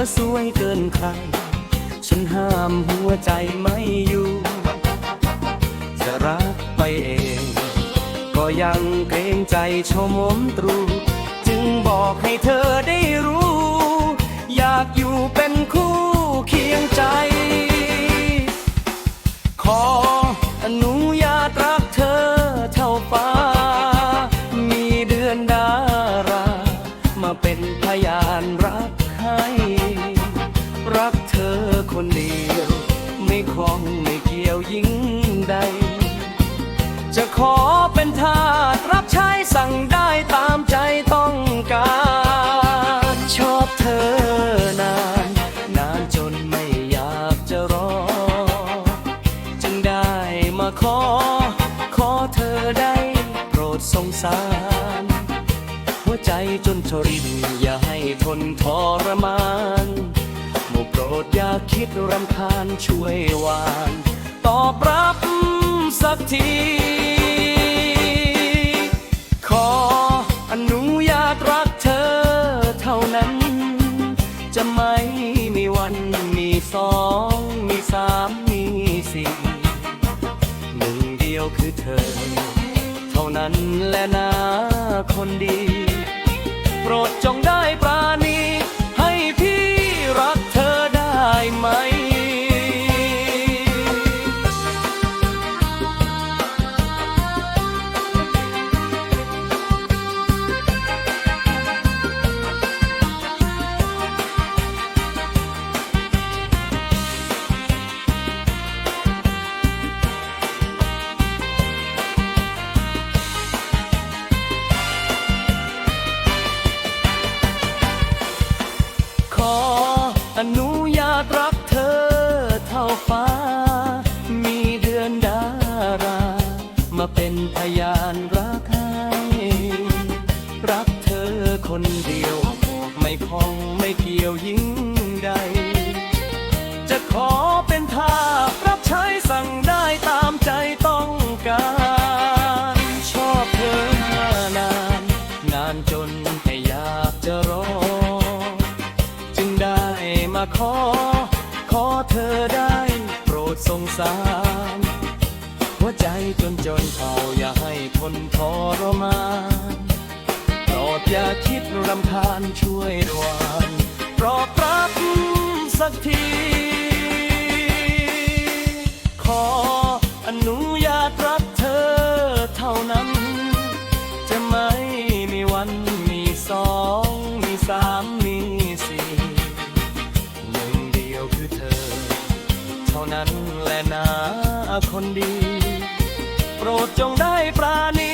อสวยเกินใคร ฉันห้ามหัวใจไม่อยู่ จะรักไปเอง ก็ยังเกรงใจชมมตรู จึงบอกให้เธอียว ไม่คล้องไม่เกี่ยวยิ่งใด จะขอเป็นทาสรับใช้สั่งได้ตามใจต้องการ ชอบเธอนาน นานจนไม่อยากจะรอ จึงได้มาขอ ขอเธอได้โปรดสงสาร หัวใจจนทรินอย่าให้ทนทรมาน คิดรำคาญช่วยวาน ตอบรับสักที ขออนุญาตรักเธอเท่านั้น จะไม่มีวันมีสองมีสามมีสี่หนึ่งเดียวคือเธอ เท่านั้นและนะคนดี โปรดจงได้ปราณี มาขอ ขอเธอได้โปรดสงสาร หัวใจจนจนเขาอย่าให้ทนทรมานโปรดอย่าคิดรำคาญช่วยดวานโปรดรับสักที ขออนุญาตรักเธอเท่านั้น นั้นแหละนะคนดี โปรดจงได้ปราณี